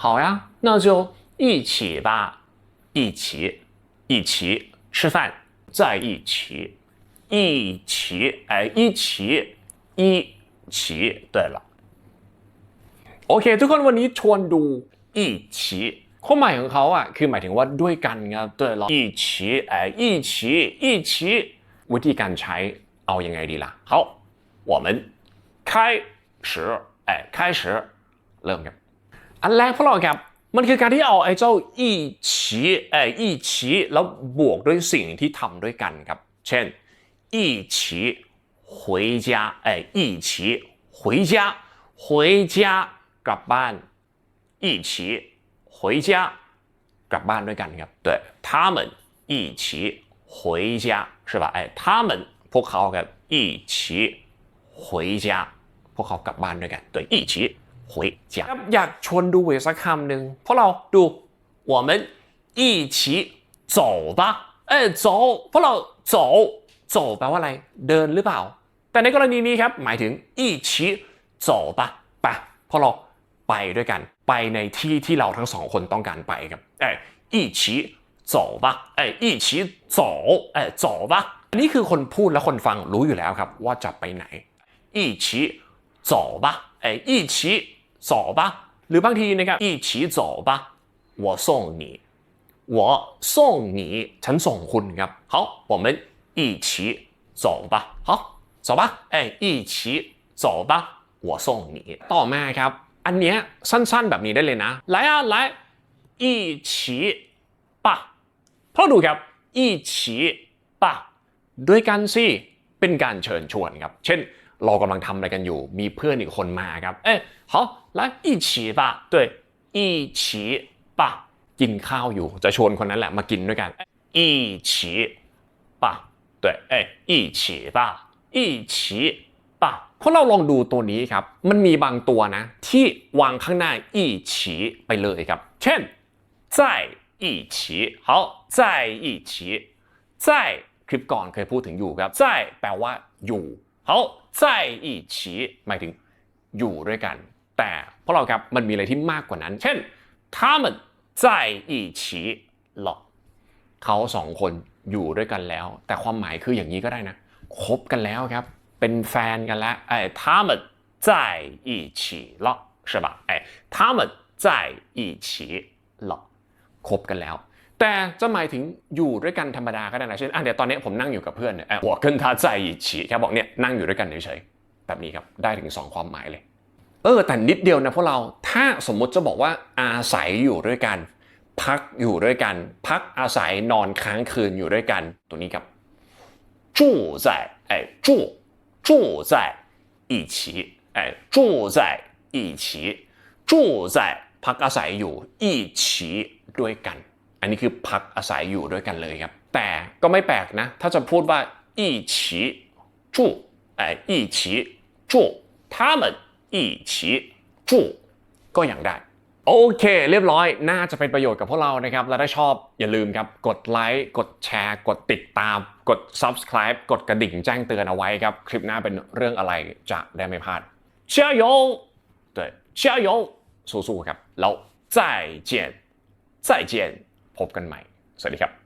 好呀，那就一起吧，一起，一起吃饭，在一起，一起，哎，一起，一起。对了，โอเค ทุกคนวันนี้ชวนดูอีฉีความหมายของเขาอ่ะคือหมายถึงว่าด้วยกันครับ对了อีฉี哎一起一起วิธีการใช้เอายังไงดีล่ะ好我们开始哎开始เริ่มครับ อันแรกพวกเราครับ มันคือการที่เอาไอ้เจ้าอีฉีไอ้อีฉีแล้วบวกด้วยสิ่งที่ทำด้วยกันครับ เช่น一起回家ไอ้一起回家回家กลับบ้าน一起回家กลับบ้านด้วยกันครับ对他们一起回家是吧ไอ้他们พวกเขาครับ一起回家พวกเขากลับบ้านด้วยกัน对一起 回家ครับอยากชวนดูเวสักคำหนึ่งเพราะเราดู我们一起走吧เอ้ย走พวกเรา走走แปลว่าอะไร เดินหรือเปล่า แต่ในกรณีนี้ครับ หมายถึง一起走吧ไปพวกเราไปด้วยกัน ไปในที่ที่เราทั้งสองคนต้องการไปครับเอ้ย一起走吧เอ้ย一起走เอ้ย走吧อันนี้คือคนพูดและคนฟังรู้อยู่แล้วครับ ว่าจะไปไหน一起走吧เอ้ย一起 走吧หรือบางทีนะครับ一起走吧我送你我送你ฉันส่งคุณครับ好我们一起走吧好走吧哎一起走吧我送你ต่อมาครับ อันเนี้ยสั้นๆแบบนี้ได้เลยนะ来啊来一起吧เพราะดูครับ一起吧ด้วยกันสิเป็นการเชิญชวนครับ เช่น เรากำลังทำอะไรกันอยู่ มีเพื่อนอีกคนมาครับ เอ้ย好来一起吧对一起吧กินข้าวอยู่ จะชวนคนนั้นแหละมากินด้วยกัน一起吧对เอ้ย一起吧一起吧พวกเราลองดูตัวนี้ครับ มันมีบางตัวนะ ที่วางข้างหน้า一起ไปเลยครับ เช่น在一起好在一起在คลิปก่อนเคยพูดถึงอยู่ครับ在แปลว่าอยู่好 在一起หมายถึงอยู่ด้วยกัน แต่พวกเราครับมันมีอะไรที่มากกว่านั้น เช่น他们在一起了เขาสองคนอยู่ด้วยกันแล้ว แต่ความหมายคืออย่างนี้ก็ได้นะคบกันแล้วครับ เป็นแฟนกันแล้วไอ้他们在一起了是吧ไอ้他们在一起了คบกันแล้ว แต่จะหมายถึงอยู่ด้วยกันธรรมดาก็ได้นะเช่นอะเดี๋ยวตอนนี้ผมนั่งอยู่กับเพื่อนเนี่ยหัวขึ้นท้าใจฉี่ครับบอกเนี่ยนั่งอยู่ด้วยกันเฉยๆแบบนี้ครับได้ถึง 2 ความหมายเลย เออแต่นิดเดียวนะพวกเราถ้าสมมุติจะบอกว่าอาศัยอยู่ด้วยกัน พักอยู่ด้วยกัน พักอาศัยนอนค้างคืนอยู่ด้วยกัน ตัวนี้ครับจู้住จไอ้จู้จู้ใจอีฉีไอ้จู้ใจอีฉีจู้ใจพักอาศัยอยู่一起ฉีด้วยกัน อันนี้คือพักอาศัยอยู่ด้วยกันเลยครับ แต่ก็ไม่แปลกนะ ถ้าจะพูดว่า一起住哎一起住他们一起住ก็ยังได้ โอเค เรียบร้อย น่าจะเป็นประโยชน์กับพวกเรานะครับ และถ้าชอบอย่าลืมครับ กดไลค์ กดแชร์ กดติดตาม กด subscribe กดกระดิ่งแจ้งเตือนเอาไว้ครับ คลิปหน้าเป็นเรื่องอะไรจะได้ไม่พลาด加油对加油สู้ๆครับ แล้ว再见再见 พบกันใหม่ สวัสดีครับ